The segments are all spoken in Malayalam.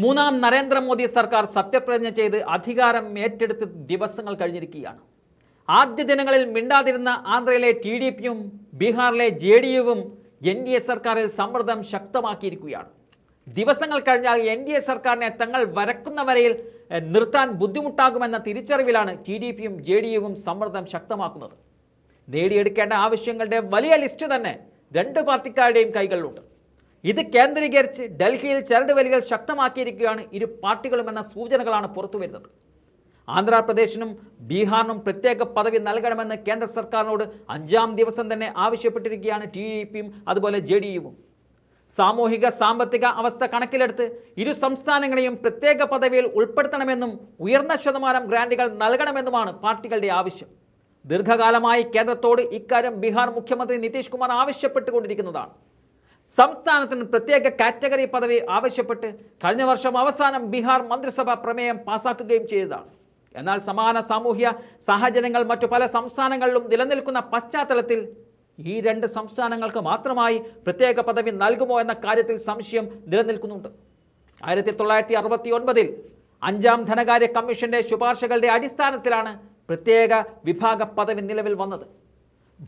മൂന്നാം നരേന്ദ്രമോദി സർക്കാർ സത്യപ്രതിജ്ഞ ചെയ്ത് അധികാരം ഏറ്റെടുത്ത് ദിവസങ്ങൾ കഴിഞ്ഞിരിക്കുകയാണ്. ആദ്യ ദിനങ്ങളിൽ മിണ്ടാതിരുന്ന ആന്ധ്രയിലെ ടി ഡി പിയും ബീഹാറിലെ ജെ ഡി യുവും എൻ ഡി എ സർക്കാരിൽ സമ്മർദ്ദം ശക്തമാക്കിയിരിക്കുകയാണ്. ദിവസങ്ങൾ കഴിഞ്ഞാൽ എൻ ഡി എ സർക്കാരിനെ തങ്ങൾ വരക്കുന്ന വരയിൽ നിർത്താൻ ബുദ്ധിമുട്ടാകുമെന്ന തിരിച്ചറിവിലാണ് ടി ഡി പിയും ജെ ഡി യുവും സമ്മർദ്ദം ശക്തമാക്കുന്നത്. നേടിയെടുക്കേണ്ട ആവശ്യങ്ങളുടെ വലിയ ലിസ്റ്റ് തന്നെ രണ്ട് പാർട്ടിക്കാരുടെയും കൈകളിലുണ്ട്. ഇത് കേന്ദ്രീകരിച്ച് ഡൽഹിയിൽ ചരടുവലികൾ ശക്തമാക്കിയിരിക്കുകയാണ് ഇരു പാർട്ടികളുമെന്ന സൂചനകളാണ് പുറത്തുവരുന്നത് ആന്ധ്രാപ്രദേശിനും ബീഹാറിനും പ്രത്യേക പദവി നൽകണമെന്ന് കേന്ദ്ര സർക്കാരിനോട് അഞ്ചാം ദിവസം തന്നെ ആവശ്യപ്പെട്ടിരിക്കുകയാണ് ടി ഡി പിയും അതുപോലെ ജെ ഡി യുവും. സാമൂഹിക സാമ്പത്തിക അവസ്ഥ കണക്കിലെടുത്ത് ഇരു സംസ്ഥാനങ്ങളെയും പ്രത്യേക പദവിയിൽ ഉൾപ്പെടുത്തണമെന്നും ഉയർന്ന ശതമാനം ഗ്രാന്റുകൾ നൽകണമെന്നുമാണ് പാർട്ടികളുടെ ആവശ്യം. ദീർഘകാലമായി കേന്ദ്രത്തോട് ഇക്കാര്യം ബീഹാർ മുഖ്യമന്ത്രി നിതീഷ് കുമാർ ആവശ്യപ്പെട്ടുകൊണ്ടിരിക്കുന്നതാണ്. സംസ്ഥാനത്തിന് പ്രത്യേക കാറ്റഗറി പദവി ആവശ്യപ്പെട്ട് കഴിഞ്ഞ വർഷം അവസാനം ബീഹാർ മന്ത്രിസഭ പ്രമേയം പാസാക്കുകയും ചെയ്തതാണ്. എന്നാൽ സമാന സാമൂഹ്യ സാഹചര്യങ്ങൾ മറ്റു പല സംസ്ഥാനങ്ങളിലും നിലനിൽക്കുന്ന പശ്ചാത്തലത്തിൽ ഈ രണ്ട് സംസ്ഥാനങ്ങൾക്ക് മാത്രമായി പ്രത്യേക പദവി നൽകുമോ എന്ന കാര്യത്തിൽ സംശയം നിലനിൽക്കുന്നുണ്ട്. ആയിരത്തി തൊള്ളായിരത്തി അറുപത്തി ഒൻപതിൽ അഞ്ചാം ധനകാര്യ കമ്മീഷന്റെ ശുപാർശകളുടെ അടിസ്ഥാനത്തിലാണ് പ്രത്യേക വിഭാഗ പദവി നിലവിൽ വന്നത്.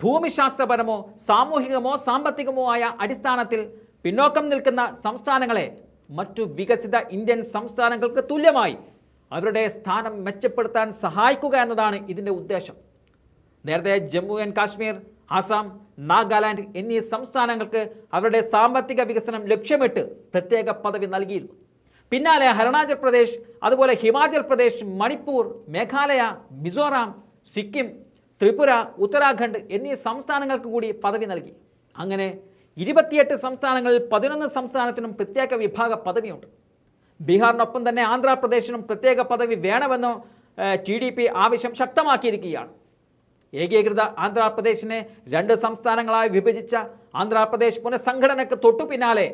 ഭൂമിശാസ്ത്രപരമോ സാമൂഹികമോ സാമ്പത്തികമോ ആയ അടിസ്ഥാനത്തിൽ പിന്നോക്കം നിൽക്കുന്ന സംസ്ഥാനങ്ങളെ മറ്റു വികസിത ഇന്ത്യൻ സംസ്ഥാനങ്ങൾക്ക് തുല്യമായി അവരുടെ സ്ഥാനം മെച്ചപ്പെടുത്താൻ സഹായിക്കുക എന്നതാണ് ഇതിന്റെ ഉദ്ദേശം. നേരത്തെ ജമ്മു ആൻഡ് കാശ്മീർ ആസാം നാഗാലാൻഡ് എന്നീ സംസ്ഥാനങ്ങൾക്ക് അവരുടെ സാമ്പത്തിക വികസനം ലക്ഷ്യമിട്ട് പ്രത്യേക പദവി നൽകിയിരുന്നു. പിന്നാലെ അരുണാചൽ പ്രദേശ് അതുപോലെ ഹിമാചൽ പ്രദേശ് മണിപ്പൂർ മേഘാലയ മിസോറാം സിക്കിം ത്രിപുര ഉത്തരാഖണ്ഡ് എന്നീ സംസ്ഥാനങ്ങൾക്ക് കൂടി പദവി നൽകി. അങ്ങനെ ഇരുപത്തിയെട്ട് സംസ്ഥാനങ്ങളിൽ പതിനൊന്ന് സംസ്ഥാനത്തിനും പ്രത്യേക വിഭാഗ പദവിയുണ്ട്. ബീഹാറിനൊപ്പം തന്നെ ആന്ധ്രാപ്രദേശിനും പ്രത്യേക പദവി വേണമെന്ന് ടി ഡി പി ആവശ്യം ശക്തമാക്കിയിരിക്കുകയാണ്. ഏകീകൃത ആന്ധ്രാപ്രദേശിനെ രണ്ട് സംസ്ഥാനങ്ങളായി വിഭജിച്ച ആന്ധ്രാപ്രദേശ് പുനഃസംഘടനയ്ക്ക് തൊട്ടു പിന്നാലെ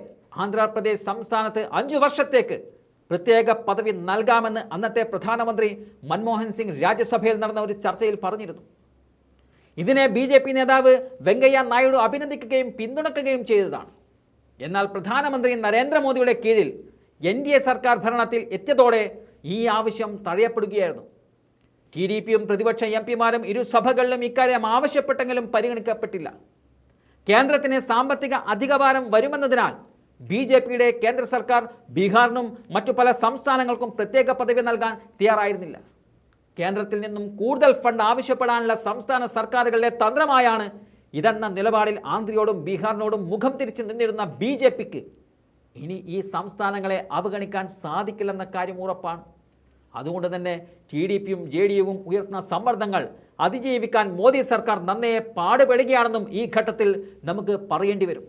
ആന്ധ്രാപ്രദേശ് സംസ്ഥാനത്ത് അഞ്ചു വർഷത്തേക്ക് പ്രത്യേക പദവി നൽകാമെന്ന് അന്നത്തെ പ്രധാനമന്ത്രി മൻമോഹൻ സിംഗ് രാജ്യസഭയിൽ നടന്ന ഒരു ചർച്ചയിൽ പറഞ്ഞിരുന്നു. ഇതിനെ ബി ജെ പി നേതാവ് വെങ്കയ്യ നായിഡു അഭിനന്ദിക്കുകയും പിന്തുണക്കുകയും ചെയ്തതാണ്. എന്നാൽ പ്രധാനമന്ത്രി നരേന്ദ്രമോദിയുടെ കീഴിൽ എൻ ഡി എ സർക്കാർ ഭരണത്തിൽ എത്തിയതോടെ ഈ ആവശ്യം തഴയപ്പെടുകയായിരുന്നു. ടി ഡി പിയും പ്രതിപക്ഷ എം പിമാരും ഇരു സഭകളിലും ഇക്കാര്യം ആവശ്യപ്പെട്ടെങ്കിലും പരിഗണിക്കപ്പെട്ടില്ല. കേന്ദ്രത്തിന് സാമ്പത്തിക അധികഭാരം വരുമെന്നതിനാൽ ബി ജെ പിയുടെ കേന്ദ്ര സർക്കാർ ബീഹാറിനും മറ്റു പല സംസ്ഥാനങ്ങൾക്കും പ്രത്യേക പദവി നൽകാൻ തയ്യാറായിരുന്നില്ല. കേന്ദ്രത്തിൽ നിന്നും കൂടുതൽ ഫണ്ട് ആവശ്യപ്പെടാനുള്ള സംസ്ഥാന സർക്കാരുകളുടെ തന്ത്രമായാണ് ഇതെന്ന നിലപാടിൽ ആന്ധ്രയോടും ബീഹാറിനോടും മുഖം തിരിച്ച് നിന്നിരുന്ന ബി ജെ പിക്ക് ഇനി ഈ സംസ്ഥാനങ്ങളെ അവഗണിക്കാൻ സാധിക്കില്ലെന്ന കാര്യം ഉറപ്പാണ്. അതുകൊണ്ട് തന്നെ ടി ഡി പിയും ജെ ഡി യുവും ഉയർത്തുന്ന സമ്മർദ്ദങ്ങൾ അതിജീവിക്കാൻ മോദി സർക്കാർ നന്നേ പാടുപെടുകയാണെന്നും ഈ ഘട്ടത്തിൽ നമുക്ക് പറയേണ്ടി വരും.